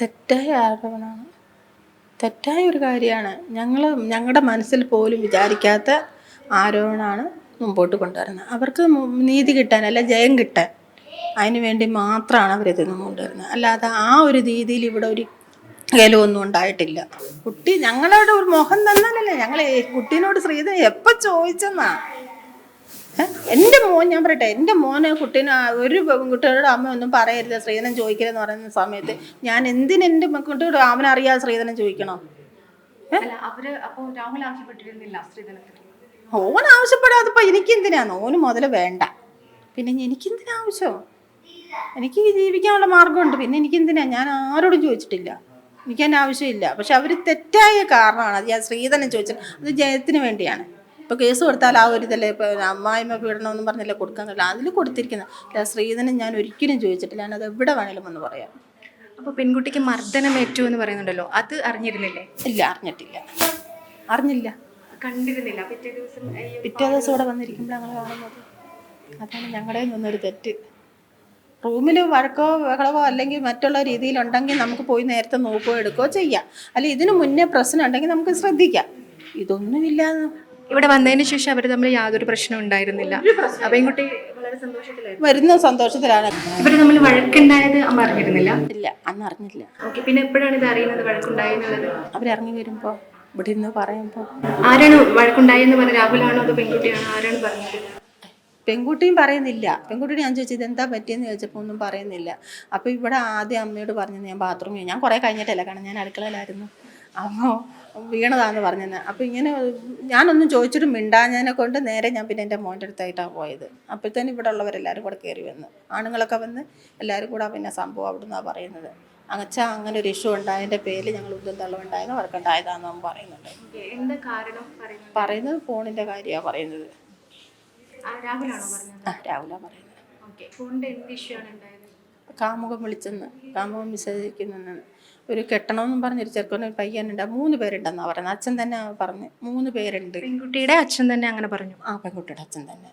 തെറ്റായ ആരോപണമാണ്. തെറ്റായ ഒരു കാര്യമാണ്. ഞങ്ങൾ ഞങ്ങളുടെ മനസ്സിൽ പോലും വിചാരിക്കാത്ത ആരോപണമാണ് മുമ്പോട്ട് കൊണ്ടുവരുന്നത്. അവർക്ക് നീതി കിട്ടാൻ അല്ല ജയം കിട്ടാൻ അതിന് വേണ്ടി മാത്രമാണ് അവരിത് കൊണ്ടുവരുന്നത്. അല്ലാതെ ആ ഒരു രീതിയിൽ ഇവിടെ ഒരു ഒന്നും ഉണ്ടായിട്ടില്ല. കുട്ടി ഞങ്ങളോട് ഒരു മുഖം തന്നാലല്ലേ ഞങ്ങൾ കുട്ടീനോട് ശ്രീധ എപ്പോൾ ചോദിച്ചെന്നാ? എന്റെ മോൻ ഞാൻ പറയട്ടെ എന്റെ മോനെ കുട്ടീനെ ഒരു കുട്ടിയോട് അമ്മ ഒന്നും പറയരുത്. ശ്രീധനം ചോദിക്കരുതെന്ന് പറയുന്ന സമയത്ത് ഞാൻ എന്തിന് എന്റെ കുട്ടിയോട് അവനറിയാതെ ശ്രീധനം ചോദിക്കണം? ഓൻ ആവശ്യപ്പെടാതെ എനിക്ക് എനിക്കെന്തിനാന്ന് ഓന് മുതൽ വേണ്ട. പിന്നെ എനിക്കെന്തിനാ ആവശ്യം? എനിക്ക് ജീവിക്കാനുള്ള മാർഗമുണ്ട് പിന്നെ എനിക്ക് എന്തിനാ ഞാൻ ആരോടും ചോദിച്ചിട്ടില്ല. എനിക്ക് അതിന്റെ ആവശ്യമില്ല. പക്ഷെ അവർ തെറ്റായ കാരണമാണ്. അത് ഞാൻ ശ്രീധനം ചോദിച്ചത്. അത് ജയത്തിന് വേണ്ടിയാണ്. ഇപ്പോൾ കേസ് കൊടുത്താൽ ആ ഒരു ഇതല്ലേ ഇപ്പോൾ അമ്മായിമ്മ പീഡനമൊന്നും പറഞ്ഞല്ലേ? കൊടുക്കാൻ കഴിയില്ല. അതിൽ കൊടുത്തിരിക്കുന്നത് അല്ല ശ്രീധനം ഞാൻ ഒരിക്കലും ചോദിച്ചിട്ടില്ല. ഞാനത് എവിടെ വേണേലും ഒന്ന് പറയാം. അപ്പോൾ പെൺകുട്ടിക്ക് മർദ്ദനമേറ്റു എന്ന് പറയുന്നുണ്ടല്ലോ അത് അറിഞ്ഞിരുന്നില്ലേ? ഇല്ല അറിഞ്ഞിട്ടില്ല. അറിഞ്ഞില്ല. കണ്ടിരുന്നില്ല. പിറ്റേ ദിവസം പിറ്റേ ദിവസം ഇവിടെ വന്നിരിക്കുമ്പോൾ ഞങ്ങൾ കാണുന്നത്. അതാണ് ഞങ്ങളുടെ നിന്നൊരു തെറ്റ്. റൂമിൽ വഴക്കോ ബഹളമോ അല്ലെങ്കിൽ മറ്റുള്ള രീതിയിലുണ്ടെങ്കിൽ നമുക്ക് പോയി നേരത്തെ നോക്കുകയോ എടുക്കുകയോ ചെയ്യാം. അല്ല ഇതിനു മുന്നേ പ്രശ്നം ഉണ്ടെങ്കിൽ നമുക്ക് ശ്രദ്ധിക്കാം. ഇതൊന്നുമില്ലാതെ ഇവിടെ വന്നതിന് ശേഷം അവർ തമ്മിൽ യാതൊരു പ്രശ്നവും ഉണ്ടായിരുന്നില്ല. പെൺകുട്ടി വളരെ സന്തോഷത്തിലായിരുന്നു. വരുന്ന സന്തോഷത്തിലാണ്. ഇവർ തമ്മിൽ വഴക്കുണ്ടായത് അമ്മ അറിഞ്ഞിരുന്നില്ല? ഇല്ല അന്ന് അറിഞ്ഞില്ല ഓക്കെ പിന്നെ എപ്പോഴാണ് ഇത് അറിയുന്നത് വഴക്കുണ്ടായെന്നുള്ളത് അവരിറങ്ങി വരുമ്പോ ഇവിടെ ഇരുന്ന് പറയുമ്പോ. ആരാണ് വഴക്കുണ്ടായെന്ന് പറഞ്ഞ രാഹുലാണോ അതോ പെൺകുട്ടിയാണോ? ആരാണ് പറഞ്ഞത്? പെൺകുട്ടിയും പറയുന്നില്ല. പെൺകുട്ടിയോട് ഞാൻ ചോദിച്ചത് എന്താ പറ്റിയെന്ന് ചോദിച്ചപ്പോൾ ഒന്നും പറയുന്നില്ല. അപ്പോൾ ഇവിടെ ആദ്യം അമ്മയോട് പറഞ്ഞു ഞാൻ ബാത്റൂമിൽ ഞാൻ കുറേ കഴിഞ്ഞിട്ടല്ല കാരണം ഞാൻ അടുക്കളയിലായിരുന്നു. അപ്പോൾ വീണതാന്ന് പറഞ്ഞത് അപ്പോൾ ഇങ്ങനെ ഞാനൊന്നും ചോദിച്ചിട്ട് മിണ്ടാഞ്ഞതിനെ കൊണ്ട് നേരെ ഞാൻ പിന്നെ എന്റെ മോന്റെ അടുത്തായിട്ടാണ് പോയത്. അപ്പോഴത്തേനും ഇവിടെ ഉള്ളവരെല്ലാവരും കൂടെ കയറി വന്ന്. ആണുങ്ങളൊക്കെ വന്ന് എല്ലാവരും കൂടെ പിന്നെ സംഭവം അവിടെ നിന്നാണ് പറയുന്നത്. അങ്ങച്ച അങ്ങനെ ഒരു ഇഷ്യൂ ഉണ്ടായതിന്റെ പേരിൽ ഞങ്ങൾ ഉദ്യം തള്ളവുണ്ടായെന്ന് അവർക്കുണ്ടായതാണെന്ന് അവൻ പറയുന്നുണ്ട്. പറയുന്നത്? ഫോണിന്റെ കാര്യമാണ് പറയുന്നത്. രാഹുലാണോ ആ രാവിലെ പറയുന്നത്. കാമുകം വിളിച്ചെന്ന് കാമുകം വിസർജിക്കുന്നെന്ന് ഒരു കെട്ടണമെന്നും പറഞ്ഞൊരു ചെറുക്കൻ ഒരു പയ്യനുണ്ട്. മൂന്ന് പേരുണ്ടെന്നാണ് പറയുന്നത്. അച്ഛൻ തന്നെ പറഞ്ഞു മൂന്ന് പേരുണ്ട്. പെൺകുട്ടിയുടെ അച്ഛൻ തന്നെ അങ്ങനെ പറഞ്ഞു. ആ പെൺകുട്ടിയുടെ അച്ഛൻ തന്നെ.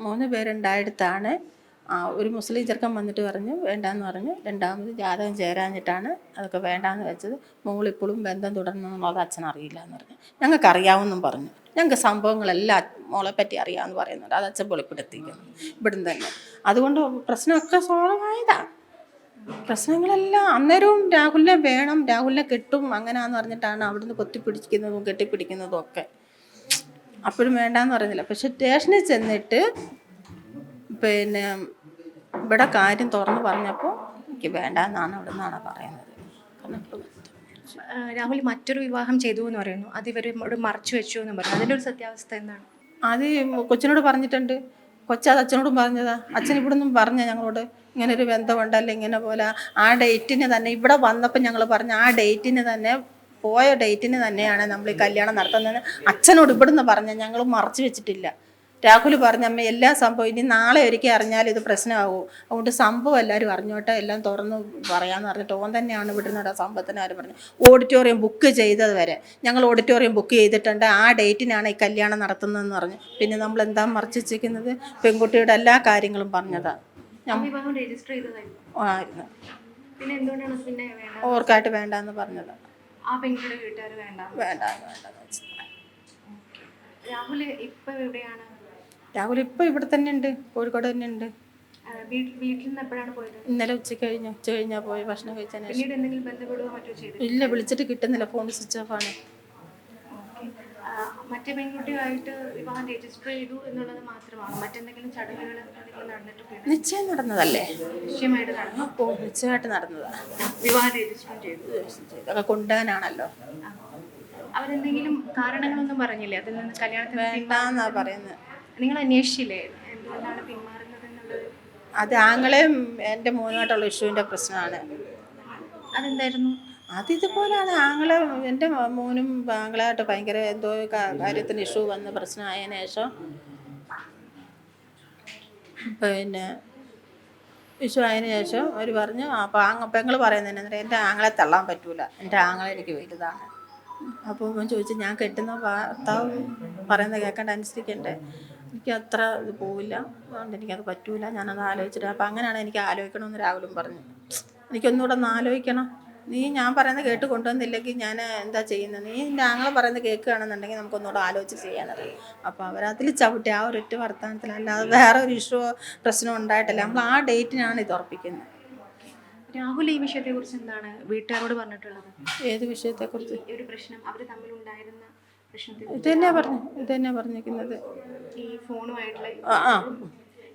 മൂന്ന് പേരുണ്ടായിടത്താണ് ആ ഒരു മുസ്ലിം ചെറുക്കൻ വന്നിട്ട് പറഞ്ഞു വേണ്ടാന്ന് പറഞ്ഞു. രണ്ടാമത് ജാതകം ചേരാഞ്ഞിട്ടാണ് അതൊക്കെ വേണ്ടാന്ന് വെച്ചത്. മോളിപ്പോഴും ബന്ധം തുടർന്നെന്നുള്ളത് അച്ഛൻ അറിയില്ല എന്ന് പറഞ്ഞു. ഞങ്ങൾക്ക് അറിയാമെന്നും പറഞ്ഞു. ഞങ്ങൾക്ക് സംഭവങ്ങളെല്ലാം മോളെ പറ്റി അറിയാമെന്ന് പറയുന്നുണ്ട്. അത് അച്ഛൻ വെളിപ്പെടുത്തിക്കുന്നു ഇവിടുന്ന് തന്നെ. അതുകൊണ്ട് പ്രശ്നമൊക്കെ സോൾവ് ആയതാണ് പ്രശ്നങ്ങളെല്ലാം അന്നേരവും രാഹുലിനെ വേണം രാഹുലിനെ കെട്ടും അങ്ങനെയാന്ന് പറഞ്ഞിട്ടാണ് അവിടുന്ന് കൊത്തിപ്പിടിക്കുന്നതും കെട്ടിപ്പിടിക്കുന്നതും ഒക്കെ. അപ്പോഴും വേണ്ടാന്ന് പറയുന്നില്ല. പക്ഷെ സ്റ്റേഷനിൽ ചെന്നിട്ട് പിന്നെ ഇവിടെ കാര്യം തുറന്ന് പറഞ്ഞപ്പോൾ എനിക്ക് വേണ്ടാന്നാണ് അവിടെ നിന്നാണ് പറയുന്നത് രാഹുൽ മറ്റൊരു വിവാഹം ചെയ്തു എന്ന് പറയുന്നു. അത് ഇവരോട് മറച്ചു വെച്ചു എന്ന് പറഞ്ഞു അതിന്റെ ഒരു സത്യാവസ്ഥ എന്താണ്? അത് കൊച്ചിനോട് പറഞ്ഞിട്ടുണ്ട്. കൊച്ചത് അച്ഛനോടും പറഞ്ഞതാ. അച്ഛൻ ഇവിടെ നിന്നും പറഞ്ഞ ഞങ്ങളോട്. ഇങ്ങനെ ഒരു ബന്ധമുണ്ടല്ലോ ഇങ്ങനെ പോലെ. ആ ഡേറ്റിന് തന്നെ ഇവിടെ വന്നപ്പോൾ ഞങ്ങൾ പറഞ്ഞു ആ ഡേറ്റിന് തന്നെ പോയ ഡേറ്റിന് തന്നെയാണ് നമ്മൾ ഈ കല്യാണം നടത്തുന്നത് അച്ഛനോട് ഇവിടുന്ന് പറഞ്ഞ ഞങ്ങൾ മറച്ചു വെച്ചിട്ടില്ല. രാഹുൽ പറഞ്ഞ അമ്മ എല്ലാ സംഭവം ഇനി നാളെ ഒരിക്കൽ അറിഞ്ഞാൽ ഇത് പ്രശ്നമാകും. അതുകൊണ്ട് സംഭവം എല്ലാവരും അറിഞ്ഞോട്ടെ എല്ലാം തുറന്ന് പറയാമെന്ന് പറഞ്ഞിട്ട് ഓൻ തന്നെയാണ് ഇവിടുന്ന് സംഭവത്തിന് അവർ പറഞ്ഞു. ഓഡിറ്റോറിയം ബുക്ക് ചെയ്തത് വരെ ഞങ്ങൾ ഓഡിറ്റോറിയം ബുക്ക് ചെയ്തിട്ടുണ്ട് ആ ഡേറ്റിനാണ് ഈ കല്യാണം നടത്തുന്നതെന്ന് പറഞ്ഞു. പിന്നെ നമ്മൾ എന്താ മറച്ചു വെച്ചിരിക്കുന്നത്? പെൺകുട്ടിയുടെ എല്ലാ കാര്യങ്ങളും പറഞ്ഞതാണ് ആയിരുന്നു. ഓർക്കായിട്ട് വേണ്ടെന്ന് പറഞ്ഞത്. ആ പെൺകുട്ടിയുടെ വീട്ടുകാർ വേണ്ട വേണ്ട വേണ്ടെന്ന് വെച്ചു രാഹുൽ ഇപ്പൊ എവിടെയാണ്? രാഹുൽ ഇവിടെ തന്നെ ഉണ്ട് കോഴിക്കോട് തന്നെ ഉണ്ട് വീട്ടിൽ നിന്ന് എപ്പോഴാണ് പോയത്? ഇന്നലെ ഉച്ച കഴിഞ്ഞു. ഉച്ച കഴിഞ്ഞാ പോയി ഭക്ഷണം ചെയ്തു ഇല്ല വിളിച്ചിട്ട് കിട്ടുന്നില്ല. ഫോൺ സ്വിച്ച് ഓഫ് ആണ്. മറ്റേ പെൺകുട്ടിയായിട്ട് വിവാഹം രജിസ്റ്റർ ചെയ്തു എന്നുള്ളത് മാത്രമാണ്. മറ്റെന്തെങ്കിലും ചടങ്ങുകൾ നടന്നിട്ടൊക്കെ നിശ്ചയം നടന്നതല്ലേ? നിശ്ചയമായിട്ട് നടന്നു. ഓ നിശ്ചയമായിട്ട് നടന്നതാ. വിവാഹം രജിസ്റ്റർ ചെയ്തു. അതൊക്കെ കൊണ്ടുപോകാനാണല്ലോ. അവരെന്തെങ്കിലും കാരണങ്ങളൊന്നും പറഞ്ഞില്ലേ? അതിൽ നിന്ന് കല്യാണത്തിന് വേണ്ടാന്നാ പറയുന്നത് നിങ്ങൾ അന്വേഷിച്ചില്ലേ? എന്തുകൊണ്ടാണ് പിന്മാറുന്നത് എന്നുള്ളത്? അത് ആങ്ങളെയും എന്റെ മോനുമായിട്ടുള്ള ഇഷ്യൂവിന്റെ പ്രശ്നമാണ്. അതെന്തായിരുന്നു? അതിതുപോലാണ് ആങ്ങളെ എന്റെ മോനും ആങ്ങളായിട്ട് ഭയങ്കര എന്തോ കാര്യത്തിന് ഇഷ്യൂ വന്ന് പ്രശ്നമായതിനു ശേഷം പിന്നെ ഇഷ്യൂ ആയതിനു ശേഷം അവർ പറഞ്ഞു അപ്പോൾ ആങ്ങ പെങ്ങൾ പറയുന്നതിന് എന്റെ ആങ്ങളെ തള്ളാൻ പറ്റൂല. എന്റെ ആങ്ങളെ എനിക്ക് വലുതാണ്. അപ്പോൾ അവൻ ചോദിച്ചു ഞാൻ കെട്ടുന്ന ഭർത്താവ് പറയുന്നത് കേൾക്കേണ്ട അനുസരിക്കണ്ടേ? എനിക്ക് അത്ര ഇത് പോവില്ല. അതുകൊണ്ട് എനിക്കത് പറ്റൂല. ഞാനത് ആലോചിച്ചിട്ട് അപ്പോൾ അങ്ങനെയാണ് എനിക്ക് ആലോചിക്കണമെന്ന് രാഹുലും പറഞ്ഞു. എനിക്കൊന്നുകൂടെ ഒന്ന് ആലോചിക്കണം. നീ ഞാൻ പറയുന്നത് കേട്ട് കൊണ്ടുവന്നില്ലെങ്കിൽ ഞാൻ എന്താ ചെയ്യുന്നത്? നീ എന്റെ ആങ്ങളെ പറയുന്നത് കേൾക്കുകയാണെന്നുണ്ടെങ്കിൽ നമുക്കൊന്നുകൂടെ ആലോചിച്ച് ചെയ്യാനറിയാം. അപ്പോൾ അവരതിൽ ചവിട്ടി ആ ഒരൊറ്റ വർത്തമാനത്തിൽ അല്ലാതെ വേറെ ഒരു ഇഷ്യൂ പ്രശ്നം ഉണ്ടായിട്ടില്ല. നമ്മൾ ആ ഡേറ്റിനാണ് ഇത് ഉറപ്പിക്കുന്നത്. രാഹുൽ ഈ വിഷയത്തെ കുറിച്ച് എന്താണ് വീട്ടുകാരോട് പറഞ്ഞിട്ടുള്ളത്? ഏത് വിഷയത്തെക്കുറിച്ച്? കുറിച്ച് ഒരു പ്രശ്നം അവർ തമ്മിലുണ്ടായിരുന്ന ഇത് തന്നെയാണ് പറഞ്ഞു ഇത് തന്നെയാണ് പറഞ്ഞിരിക്കുന്നത്. ഈ ഫോണുമായിട്ടുള്ള ആ.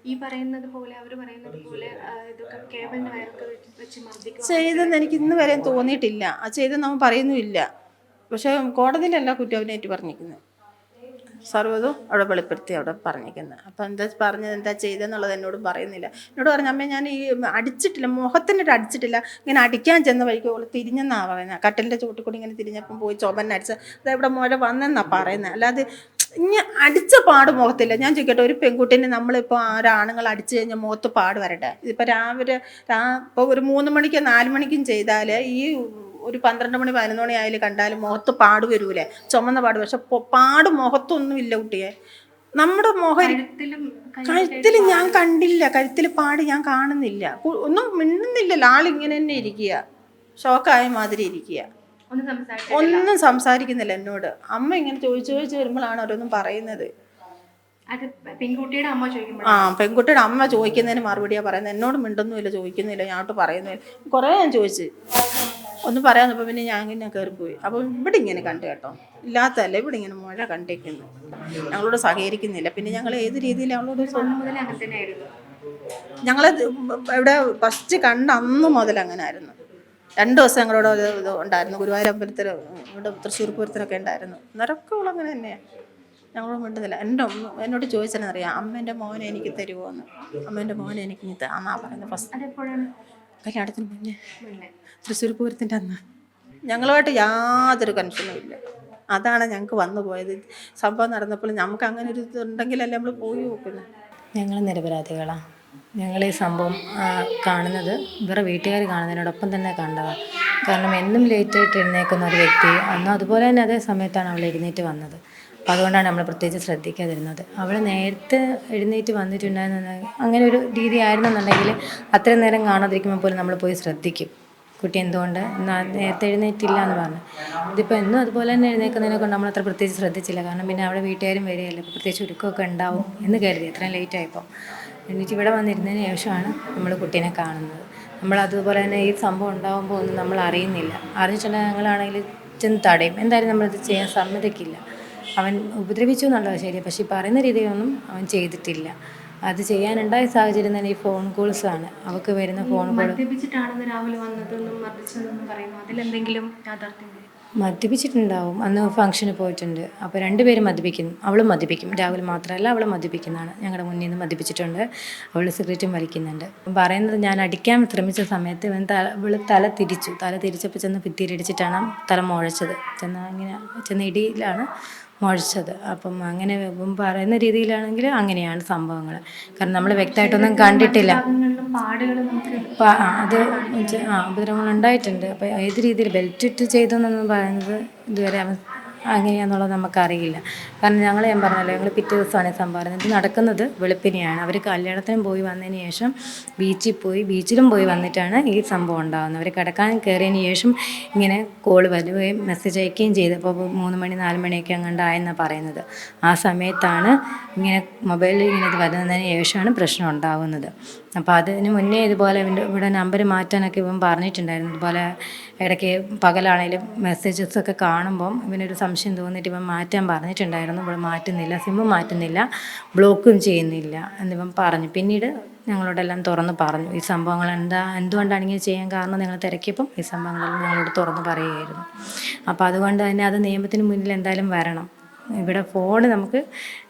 ഈ പറയുന്നത് പോലെ അവർ പറയുന്നത് പോലെ ഇതൊക്കെ വയറൊക്കെ വെച്ച് ചെയ്തെന്ന് എനിക്ക് ഇന്ന് വരെ തോന്നിയിട്ടില്ല. അത് ചെയ്തെന്ന് പറയുന്നു പറയുന്നുമില്ല. പക്ഷേ കോടതിയിലല്ല കുറ്റം അവനേറ്റ് പറഞ്ഞിരിക്കുന്നത് സർവതും അവിടെ വെളിപ്പെടുത്തി അവിടെ പറഞ്ഞിരിക്കുന്നത് അപ്പം എന്താ പറഞ്ഞത് എന്താ ചെയ്തെന്നുള്ളത് എന്നോട് പറയുന്നില്ല. എന്നോട് പറഞ്ഞു അമ്മ ഞാൻ ഈ അടിച്ചിട്ടില്ല മുഖത്തിനിട്ട് അടിച്ചിട്ടില്ല. ഇങ്ങനെ അടിക്കാൻ ചെന്ന വഴിക്ക് ഓൾ തിരിഞ്ഞെന്നാണ് പറയുന്നത് കട്ടലിന്റെ ചുവട്ടിൽ കൂടി ഇങ്ങനെ തിരിഞ്ഞപ്പം പോയി ചുമന്നടിച്ച അത് ഇവിടെ മുഴ വന്നെന്നാണ് പറയുന്നത് അല്ലാതെ ഇങ്ങനെ അടിച്ച പാട് മുഖത്തില്ല. ഞാൻ ചോദിക്കട്ടെ ഒരു പെൺകുട്ടീനെ നമ്മളിപ്പോൾ ഒരാണുങ്ങൾ അടിച്ചു കഴിഞ്ഞാൽ മുഖത്ത് പാട് വരട്ടെ? ഇതിപ്പോൾ രാവിലെ രാ ഇപ്പോൾ ഒരു മൂന്ന് മണിക്കും നാല് മണിക്കും ചെയ്താൽ ഈ ഒരു പന്ത്രണ്ട് മണി പതിനൊന്ന് മണി ആയാലും കണ്ടാലും മുഖത്ത് പാട് വരൂലേ? ചുമന്ന പാട്. പക്ഷെ പാട് മുഖത്തൊന്നും ഇല്ല കുട്ടിയെ. നമ്മുടെ മുഖം കഴുത്തിൽ ഞാൻ കണ്ടില്ല. കഴുത്തിൽ പാട് ഞാൻ കാണുന്നില്ല. ഒന്നും മിണ്ടുന്നില്ലല്ലോ. ആളിങ്ങനെ തന്നെ ഇരിക്കുക ഷോക്കായ മാതിരി ഇരിക്കുക ഒന്ന് സംസാരിക്കുന്നില്ല എന്നോട്. അമ്മ ഇങ്ങനെ ചോദിച്ചു ചോദിച്ചു വരുമ്പോഴാണ് ഓരോന്നും പറയുന്നത്. പെൺകുട്ടിയുടെ അമ്മ ചോദിക്കുമ്പോൾ ആ പെൺകുട്ടിയുടെ അമ്മ ചോദിക്കുന്നതിന് മറുപടിയാ പറയുന്നത്. എന്നോട് മിണ്ടൊന്നുമില്ല ചോദിക്കുന്നില്ല. ഞാനോട്ട് പറയുന്നില്ല. കുറേ ഞാൻ ചോദിച്ചു. ഒന്നും പറയാൻ അപ്പോൾ പിന്നെ ഞാൻ ഇങ്ങനെ കയറിപ്പോയി. അപ്പോൾ ഇവിടെ ഇങ്ങനെ കണ്ടു കേട്ടോ. ഇല്ലാത്തതല്ല ഇവിടെ ഇങ്ങനെ മഴ കണ്ടേക്കുന്നു ഞങ്ങളോട് സഹകരിക്കുന്നില്ല. പിന്നെ ഞങ്ങൾ ഏത് രീതിയിൽ അവളോട് ഞങ്ങൾ ഇവിടെ ഫസ്റ്റ് കണ്ട അന്ന് മുതൽ അങ്ങനെ ആയിരുന്നു രണ്ട് ദിവസം ഞങ്ങളോട് ഒരു ഇത് ഉണ്ടായിരുന്നു. ഗുരുവായൂർ അമ്പലത്തിൽ ഇവിടെ തൃശ്ശൂർ പൂരത്തിനൊക്കെ ഉണ്ടായിരുന്നു. അന്നേരമൊക്കെ അവൾ അങ്ങനെ തന്നെയാണ് ഞങ്ങളോട് മിണ്ടുന്നില്ല. എന്റെ എന്നോട് ചോദിച്ചാലറിയാം അമ്മേന്റെ മോനെ എനിക്ക് തരുമോ എന്ന് അമ്മേന്റെ മോനെ എനിക്ക് ഇനി താന്നാ പറയുന്നത് ഫസ്റ്റ് അതെപ്പോഴാണ്? കല്യാണത്തിന് മുന്നേ. തൃശ്ശൂർ പൂരത്തിന്റെ അന്ന്. ഞങ്ങളുമായിട്ട് യാതൊരു കൺഫ്യൂഷനും ഇല്ല. അതാണ് ഞങ്ങൾക്ക് വന്നു പോയത്. സംഭവം നടന്നപ്പോൾ നമുക്ക് അങ്ങനെ ഒരു ഇത് ഉണ്ടെങ്കിലല്ലേ നമ്മൾ പോയി നോക്കുന്നത് ഞങ്ങൾ നിരപരാധികളാണ് ഞങ്ങൾ ഈ സംഭവം കാണുന്നത്. ഇവരുടെ വീട്ടുകാർ കാണുന്നതിനോടൊപ്പം തന്നെ കണ്ടതാണ് കാരണം എന്നും ലേറ്റായിട്ട് എഴുന്നേൽക്കുന്ന ഒരു വ്യക്തി അന്നും അതുപോലെ തന്നെ അതേ സമയത്താണ് അവൾ എഴുന്നേറ്റ് വന്നത്. അപ്പം അതുകൊണ്ടാണ് നമ്മൾ പ്രത്യേകിച്ച് ശ്രദ്ധിക്കാതിരുന്നത്. അവൾ നേരത്തെ എഴുന്നേറ്റ് വന്നിട്ടുണ്ടായിരുന്ന അങ്ങനെ ഒരു രീതി ആയിരുന്നെന്നുണ്ടെങ്കിൽ അത്രയും നേരം കാണാതിരിക്കുമ്പോൾ പോലും നമ്മൾ പോയി ശ്രദ്ധിക്കും. കുട്ടി എന്തുകൊണ്ട് നേരത്തെ എഴുന്നേറ്റില്ല എന്ന് പറഞ്ഞു. ഇതിപ്പോൾ എന്നും അതുപോലെ തന്നെ എഴുന്നേൽക്കുന്നതിനെ കൊണ്ട് നമ്മൾ അത്ര പ്രത്യേകിച്ച് ശ്രദ്ധിച്ചില്ല. കാരണം പിന്നെ അവിടെ വീട്ടുകാരും വരികയല്ലേ. പ്രത്യേകിച്ച് ഒരുക്കമൊക്കെ ഉണ്ടാവും എന്ന് കരുതി. എത്രയും ലേറ്റ് ആയപ്പോൾ എന്നിട്ട് ഇവിടെ വന്നിരുന്നതിന് ശേഷമാണ് നമ്മൾ കുട്ടീനെ കാണുന്നത്. നമ്മൾ അതുപോലെ തന്നെ ഈ സംഭവം ഉണ്ടാകുമ്പോൾ ഒന്നും നമ്മൾ അറിയുന്നില്ല. അറിഞ്ഞിട്ടുണ്ടെങ്കിൽ ഞങ്ങളാണെങ്കിൽ ചെന്ന് തടയും. എന്തായാലും നമ്മളിത് ചെയ്യാൻ സമ്മതിക്കില്ല. അവൻ ഉപദ്രവിച്ചു എന്നുള്ളത് ശരി പക്ഷേ പറയുന്ന രീതിയിലൊന്നും അവൻ ചെയ്തിട്ടില്ല. അത് ചെയ്യാനുണ്ടായ സാഹചര്യം തന്നെ ഈ ഫോൺ കോൾസ് ആണ്. അവൾക്ക് വരുന്ന ഫോൺ കോൾ രാവിലെ വന്നതെന്നും പറയുന്നു. അതിലെന്തെങ്കിലും യാഥാർത്ഥ്യം മദ്യപിച്ചിട്ടുണ്ടാവും. അന്ന് ഫംഗ്ഷന് പോയിട്ടുണ്ട്. അപ്പോൾ രണ്ടുപേരും മദ്യപിക്കും അവളും മദ്യപിക്കും. രാഹുൽ മാത്രമല്ല അവൾ മദ്യപിക്കുന്നതാണ്. ഞങ്ങളുടെ മുന്നിൽ നിന്ന് മദ്യപിച്ചിട്ടുണ്ട്. അവൾ സിഗരറ്റും വലിക്കുന്നുണ്ട്. പറയുന്നത് ഞാൻ അടിക്കാൻ ശ്രമിച്ച സമയത്ത് ഇവൻ തല ഇവൾ തല തിരിച്ചു. തല തിരിച്ചപ്പോൾ ചെന്ന് ഭിത്തിയിലിടിച്ചിട്ടാണ് തല മുഴച്ചത്. ചെന്ന് ഇങ്ങനെ ചെന്ന് ഇടിയിലാണ് മുഴച്ചത്. അപ്പം അങ്ങനെ പറയുന്ന രീതിയിലാണെങ്കിൽ അങ്ങനെയാണ് സംഭവങ്ങൾ കാരണം നമ്മൾ വ്യക്തമായിട്ടൊന്നും കണ്ടിട്ടില്ല. അത് ആ ഉപദ്രവങ്ങൾ ഉണ്ടായിട്ടുണ്ട് അപ്പം ഏത് രീതിയിൽ ബെൽറ്റ് ഇട്ട് ചെയ്തെന്നൊന്നും പറയുന്നത് ഇതുവരെ അങ്ങനെയാണെന്നുള്ളത് നമുക്കറിയില്ല. കാരണം ഞങ്ങൾ ഞാൻ പറഞ്ഞല്ലോ ഞങ്ങൾ പിറ്റേ ദിവസമാണ് ഈ സംഭവം ഇത് നടക്കുന്നത് വെളുപ്പിനെയാണ്. അവർ കല്യാണത്തിനും പോയി വന്നതിന് ശേഷം ബീച്ചിൽ പോയി ബീച്ചിലും പോയി വന്നിട്ടാണ് ഈ സംഭവം ഉണ്ടാകുന്നത് അവർ കിടക്കാൻ കയറിയതിന് ശേഷം ഇങ്ങനെ കോൾ വരുകയും മെസ്സേജ് അയക്കുകയും ചെയ്തപ്പോൾ മൂന്ന് മണി നാല് മണിയൊക്കെ അങ്ങോട്ടായെന്നാണ് പറയുന്നത്. ആ സമയത്താണ് ഇങ്ങനെ മൊബൈലിൽ ഇങ്ങനെ ഇത് വരുന്നതിന് ശേഷമാണ് പ്രശ്നം ഉണ്ടാകുന്നത് അപ്പോൾ അതിന് മുന്നേ ഇതുപോലെ ഇവിടെ നമ്പർ മാറ്റാനൊക്കെ ഇവൻ പറഞ്ഞിട്ടുണ്ടായിരുന്നു. ഇതുപോലെ ഇടയ്ക്ക് പകലാണേലും മെസ്സേജസൊക്കെ കാണുമ്പം ഇവനൊരു സംശയം തോന്നിയിട്ട് ഇവൻ മാറ്റാൻ പറഞ്ഞിട്ടുണ്ടായിരുന്നു. ഇവിടെ മാറ്റുന്നില്ല സിമ്മ് മാറ്റുന്നില്ല ബ്ലോക്കും ചെയ്യുന്നില്ല എന്നിവൻ പറഞ്ഞു. പിന്നീട് ഞങ്ങളോടെല്ലാം തുറന്ന് പറഞ്ഞു. ഈ സംഭവങ്ങൾ എന്താ എന്തുകൊണ്ടാണ് ഇങ്ങനെ ചെയ്യാൻ കാരണം നിങ്ങൾ തിരക്കിയപ്പം ഈ സംഭവങ്ങളെല്ലാം ഞങ്ങളോട് തുറന്ന് പറയുകയായിരുന്നു. അപ്പോൾ അതുകൊണ്ട് തന്നെ അത് നിയമത്തിന് മുന്നിൽ എന്തായാലും വരണം. ഇവിടെ ഫോൺ നമുക്ക്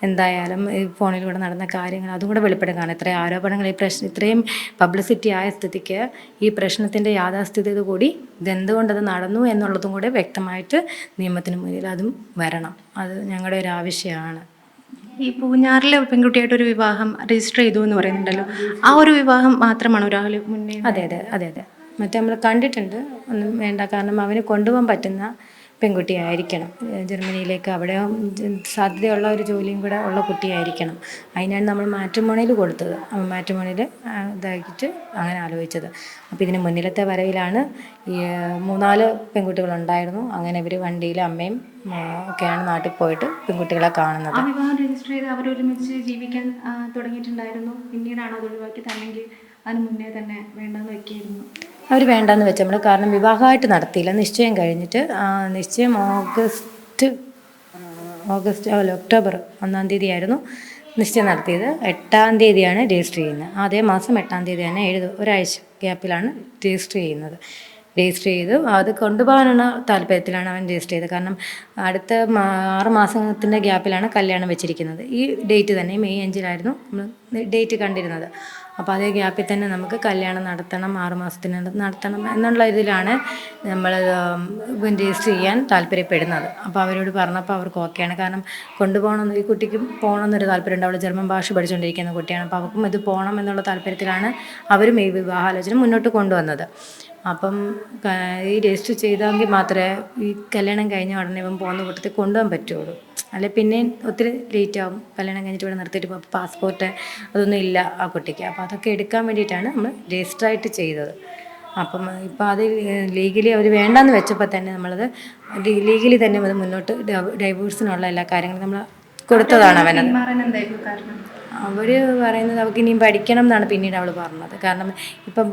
എന്തായാലും ഈ ഫോണിലൂടെ നടന്ന കാര്യങ്ങൾ അതും കൂടെ വെളിപ്പെടുകയാണ് ഇത്രയും ആരോപണങ്ങൾ ഈ പ്രശ്നം ഇത്രയും പബ്ലിസിറ്റി ആയ സ്ഥിതിക്ക് ഈ പ്രശ്നത്തിന്റെ യാഥാസ്ഥിതിയത് കൂടി ഇതെന്തുകൊണ്ടത് നടന്നു എന്നുള്ളതും കൂടെ വ്യക്തമായിട്ട് നിയമത്തിന് മുന്നിൽ അതും വരണം. അത് ഞങ്ങളുടെ ഒരു ആവശ്യമാണ്. ഈ പൂഞ്ഞാറിലെ പെൺകുട്ടിയായിട്ട് ഒരു വിവാഹം രജിസ്റ്റർ ചെയ്തു എന്ന് പറയുന്നുണ്ടല്ലോ. ആ ഒരു വിവാഹം മാത്രമാണ് ഒരാൾ മുന്നേ? അതെ അതെ അതെ അതെ. മറ്റേ നമ്മൾ കണ്ടിട്ടുണ്ട്. ഒന്നും വേണ്ട കാരണം അവന് കൊണ്ടുപോകാൻ പറ്റുന്ന പെൺകുട്ടിയായിരിക്കണം. ജർമ്മനിയിലേക്ക് അവിടെ സാധ്യതയുള്ള ഒരു ജോലിയും കൂടെ ഉള്ള കുട്ടിയായിരിക്കണം. അതിനാണ് നമ്മൾ മാട്രിമോണിയിൽ കൊടുത്തത്. മാട്രിമോണിയിൽ ഇതാക്കിയിട്ട് അങ്ങനെ ആലോചിച്ചത്. അപ്പോൾ ഇതിന് മുന്നിലത്തെ വരവിലാണ് ഈ മൂന്നാൽ പെൺകുട്ടികളുണ്ടായിരുന്നു. അങ്ങനെ ഇവർ വണ്ടിയിൽ അമ്മയും ഒക്കെയാണ് നാട്ടിൽ പോയിട്ട് പെൺകുട്ടികളെ കാണുന്നത്. ആ വിവാഹം രജിസ്റ്റർ ചെയ്ത് അവരൊരുമിച്ച് ജീവിക്കാൻ തുടങ്ങിയിട്ടുണ്ടായിരുന്നു. പിന്നീടാണോ അത് ഒഴിവാക്കി അല്ലെങ്കിൽ അതിന് മുന്നേ തന്നെ വേണ്ടെന്ന് വെക്കായിരുന്നു അവർ വേണ്ടെന്ന് വെച്ച് നമ്മൾ കാരണം വിവാഹമായിട്ട് നടത്തിയില്ല. നിശ്ചയം കഴിഞ്ഞിട്ട് നിശ്ചയം ഓഗസ്റ്റ് ഓഗസ്റ്റ് അല്ല ഒക്ടോബർ ഒന്നാം തീയതി ആയിരുന്നു നിശ്ചയം നടത്തിയത്. എട്ടാം തീയതിയാണ് രജിസ്റ്റർ ചെയ്യുന്നത്. അതേ മാസം എട്ടാം തീയതി തന്നെ ഏഴ് ഒരാഴ്ച ഗ്യാപ്പിലാണ് രജിസ്റ്റർ ചെയ്യുന്നത്. രജിസ്റ്റർ ചെയ്തു. അത് കൊണ്ടുപോകാനുള്ള താല്പര്യത്തിലാണ് അവൻ രജിസ്റ്റർ ചെയ്തത്. കാരണം അടുത്ത ആറ് മാസത്തിന്റെ ഗ്യാപ്പിലാണ് കല്യാണം വെച്ചിരിക്കുന്നത്. ഈ ഡേറ്റ് തന്നെ മെയ് അഞ്ചിലായിരുന്നു നമ്മൾ ഡേറ്റ് കണ്ടിരുന്നത്. അപ്പോൾ അതേ ഗ്യാപ്പിൽ തന്നെ നമുക്ക് കല്യാണം നടത്തണം ആറുമാസത്തിന് നടത്തണം എന്നുള്ള ഇതിലാണ് നമ്മൾ രജിസ്റ്റർ ചെയ്യാൻ താല്പര്യപ്പെടുന്നത്. അപ്പോൾ അവരോട് പറഞ്ഞപ്പോൾ അവർക്ക് ഓക്കെയാണ് കാരണം കൊണ്ടുപോകണമെന്ന് ഈ കുട്ടിക്കും പോകണമെന്നൊരു താല്പര്യമുണ്ട് അവൾ ജർമ്മൻ ഭാഷ പഠിച്ചുകൊണ്ടിരിക്കുന്ന കുട്ടിയാണ്. അപ്പോൾ അവർക്കും ഇത് പോകണം എന്നുള്ള താല്പര്യത്തിലാണ് അവരും ഈ വിവാഹാലോചന മുന്നോട്ട് കൊണ്ടുവന്നത്. അപ്പം ഈ രജിസ്റ്റർ ചെയ്തെങ്കിൽ മാത്രമേ ഈ കല്യാണം കഴിഞ്ഞ ഉടനെ ഇവൻ പോകുന്ന കൂട്ടത്തിൽ കൊണ്ടുപോകാൻ പറ്റുള്ളൂ. അല്ലെ പിന്നെ ഒത്തിരി ലേറ്റ് ആകും കല്യാണം കഴിഞ്ഞിട്ട് ഇവിടെ നിർത്തിയിട്ട് ഇപ്പോൾ പാസ്പോർട്ട് അതൊന്നും ഇല്ല ആ കുട്ടിക്ക്. അപ്പോൾ അതൊക്കെ എടുക്കാൻ വേണ്ടിയിട്ടാണ് നമ്മൾ രജിസ്റ്ററായിട്ട് ചെയ്തത്. അപ്പം ഇപ്പോൾ അത് ലീഗലി അവർ വേണ്ടാന്ന് വെച്ചപ്പോൾ തന്നെ നമ്മളത് ലീഗലി തന്നെ അത് മുന്നോട്ട് ഡൈവോഴ്സിനുള്ള എല്ലാ കാര്യങ്ങളും നമ്മൾ കൊടുത്തതാണ് അവനത്. അവർ പറയുന്നത് അവൾക്ക് ഇനിയും പഠിക്കണം എന്നാണ് പിന്നീട് അവൾ പറഞ്ഞത്. കാരണം ഇപ്പം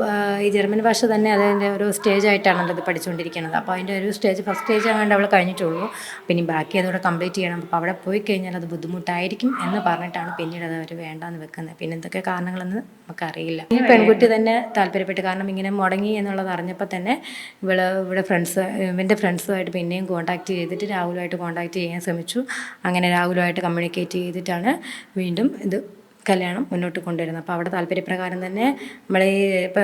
ഈ ജർമ്മൻ ഭാഷ തന്നെ അതിന്റെ ഒരു സ്റ്റേജ് ആയിട്ടാണല്ലോ ഇത് പഠിച്ചുകൊണ്ടിരിക്കുന്നത് അപ്പോൾ അതിന്റെ ഒരു സ്റ്റേജ് ഫസ്റ്റ് സ്റ്റേജ് ആകാണ്ട് അവൾ കഴിഞ്ഞിട്ടുള്ളൂ. പിന്നെ ബാക്കി അതോടെ കംപ്ലീറ്റ് ചെയ്യണം. അപ്പോൾ അവിടെ പോയി കഴിഞ്ഞാൽ അത് ബുദ്ധിമുട്ടായിരിക്കും എന്ന് പറഞ്ഞിട്ടാണ് പിന്നീട് അത് അവർ വേണ്ടാന്ന് വെക്കുന്നത്. പിന്നെ എന്തൊക്കെ കാരണങ്ങളെന്ന് നമുക്കറിയില്ല. ഈ പെൺകുട്ടി തന്നെ താല്പര്യപ്പെട്ട് കാരണം ഇങ്ങനെ മുടങ്ങി എന്നുള്ളത് അറിഞ്ഞപ്പോൾ തന്നെ ഇവൾ ഇവിടെ ഫ്രണ്ട്സ് ഇവന്റെ ഫ്രണ്ട്സുമായിട്ട് പിന്നെയും കോൺടാക്ട് ചെയ്തിട്ട് രാഹുലുമായിട്ട് കോൺടാക്ട് ചെയ്യാൻ ശ്രമിച്ചു. അങ്ങനെ രാഹുലുമായിട്ട് കമ്മ്യൂണിക്കേറ്റ് ചെയ്തിട്ടാണ് വീണ്ടും ഇത് കല്യാണം മുന്നോട്ട് കൊണ്ടുവരുന്നത് അപ്പോൾ അവിടെ താല്പര്യപ്രകാരം തന്നെ നമ്മൾ ഈ ഇപ്പം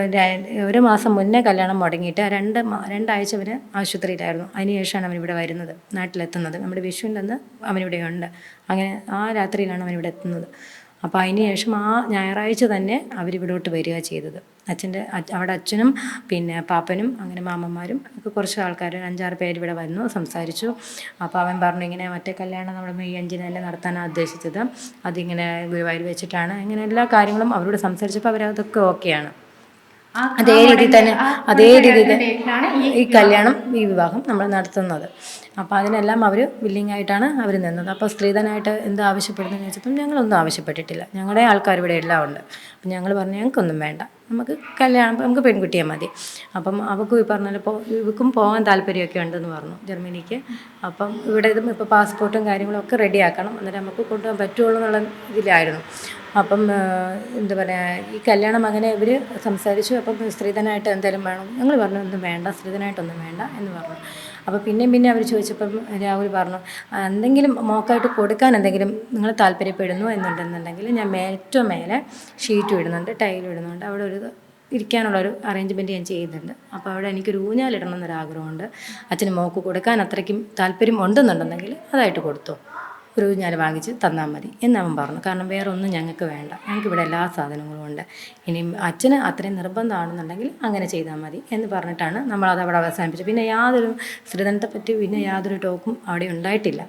ഒരു മാസം മുന്നേ കല്യാണം മുടങ്ങിയിട്ട് രണ്ട് രണ്ടാഴ്ച വരെ ആശുപത്രിയിലായിരുന്നു. അതിനുശേഷമാണ് അവനിവിടെ വരുന്നത് നാട്ടിലെത്തുന്നത്. നമ്മുടെ വിഷുവിന്റെ അന്ന് അവനിവിടെ ഉണ്ട് അങ്ങനെ ആ രാത്രിയിലാണ് അവനിവിടെ എത്തുന്നത്. അപ്പോൾ അതിന് ശേഷം ആ ഞായറാഴ്ച തന്നെ അവരിവിടോട്ട് വരിക ചെയ്തത്. അച്ഛന്റെ അച്ഛ- അവിടെ അച്ഛനും പിന്നെ പാപ്പനും അങ്ങനെ മാമന്മാരും ഒക്കെ കുറച്ച് ആൾക്കാർ അഞ്ചാറ് പേര് ഇവിടെ വന്നു സംസാരിച്ചു. അപ്പോൾ അവൻ പറഞ്ഞു ഇങ്ങനെ മറ്റേ കല്യാണം നമ്മൾ മെയ് അഞ്ചിന് തന്നെ നടത്താനാണ് ഉദ്ദേശിച്ചത്. അതിങ്ങനെ ഗുരുവായൂർ വെച്ചിട്ടാണ്. ഇങ്ങനെ എല്ലാ കാര്യങ്ങളും അവരോട് സംസാരിച്ചപ്പോൾ അവരതൊക്കെ ഓക്കെയാണ് അതേ രീതിയിൽ തന്നെ അതേ രീതിയിൽ ഈ കല്യാണം ഈ വിവാഹം നമ്മൾ നടത്തുന്നത്. അപ്പോൾ അതിനെല്ലാം അവർ വില്ലിംഗ് ആയിട്ടാണ് അവർ നിന്നത്. അപ്പോൾ സ്ത്രീധനായിട്ട് എന്ത് ആവശ്യപ്പെടുന്നതെന്ന് ചോദിച്ചപ്പം ഞങ്ങളൊന്നും ആവശ്യപ്പെട്ടിട്ടില്ല. ഞങ്ങളുടെ ആൾക്കാർ ഇവിടെ എല്ലാം ഉണ്ട്. അപ്പം ഞങ്ങൾ പറഞ്ഞു ഞങ്ങൾക്കൊന്നും വേണ്ട. നമുക്ക് കല്യാണം നമുക്ക് പെൺകുട്ടിയെ മതി. അപ്പം അവൾക്കും ഈ പറഞ്ഞാൽ ഇപ്പോൾ ഇവക്കും പോകാൻ താല്പര്യമൊക്കെ ഉണ്ടെന്ന് പറഞ്ഞു ജർമ്മനിക്ക്. അപ്പം ഇവിടെ ഇതും ഇപ്പോൾ പാസ്പോർട്ടും കാര്യങ്ങളും ഒക്കെ റെഡിയാക്കണം എന്നിട്ട് നമുക്ക് കൊണ്ടുപോകാൻ പറ്റുള്ളൂ എന്നുള്ള ഇതിലായിരുന്നു. അപ്പം എന്താ പറയുക ഈ കല്യാണം അങ്ങനെ ഇവർ സംസാരിച്ചു. അപ്പം സ്ത്രീധനായിട്ട് എന്തെങ്കിലും വേണം. ഞങ്ങൾ പറഞ്ഞു ഒന്നും വേണ്ട സ്ത്രീധനായിട്ടൊന്നും വേണ്ട എന്ന് പറഞ്ഞു. അപ്പോൾ പിന്നെയും പിന്നെ അവർ ചോദിച്ചപ്പം രാഹുൽ പറഞ്ഞു "ആ, എന്തെങ്കിലും മോക്കായിട്ട് കൊടുക്കാൻ എന്തെങ്കിലും നിങ്ങൾ താല്പര്യപ്പെടുന്നു എന്നുണ്ടെന്നുണ്ടെങ്കിൽ ഞാൻ ഏറ്റവും മേലെ ഷീറ്റ് ഇടുന്നുണ്ട് ടൈൽ ഇടുന്നുണ്ട് അവിടെ ഒരു ഇരിക്കാനുള്ള ഒരു അറേഞ്ച്മെന്റ് ഞാൻ ചെയ്യുന്നുണ്ട് അപ്പോൾ അവിടെ എനിക്കൊരു ഊഞ്ഞാലിടണം എന്നൊരാഗ്രഹമുണ്ട് അച്ഛന് മോക്ക് കൊടുക്കാൻ അത്രയ്ക്കും താല്പര്യം ഉണ്ടെന്നുണ്ടെങ്കിൽ അതായിട്ട് കൊടുത്തു. ഒരു ഊഞ്ഞാൽ വാങ്ങിച്ച് തന്നാൽ മതി എന്നവൻ പറഞ്ഞു. കാരണം വേറെ ഒന്നും ഞങ്ങൾക്ക് വേണ്ട. ഞങ്ങൾക്ക് ഇവിടെ എല്ലാ സാധനങ്ങളും ഉണ്ട്. ഇനി അച്ഛന് അത്രയും നിർബന്ധമാണെന്നുണ്ടെങ്കിൽ അങ്ങനെ ചെയ്താൽ മതി എന്ന് പറഞ്ഞിട്ടാണ് നമ്മളത് അവിടെ അവസാനിപ്പിച്ചത്. പിന്നെ യാതൊരു സ്ത്രീധനത്തെ പറ്റി പിന്നെ യാതൊരു ടോക്കും അവിടെ ഉണ്ടായിട്ടില്ല.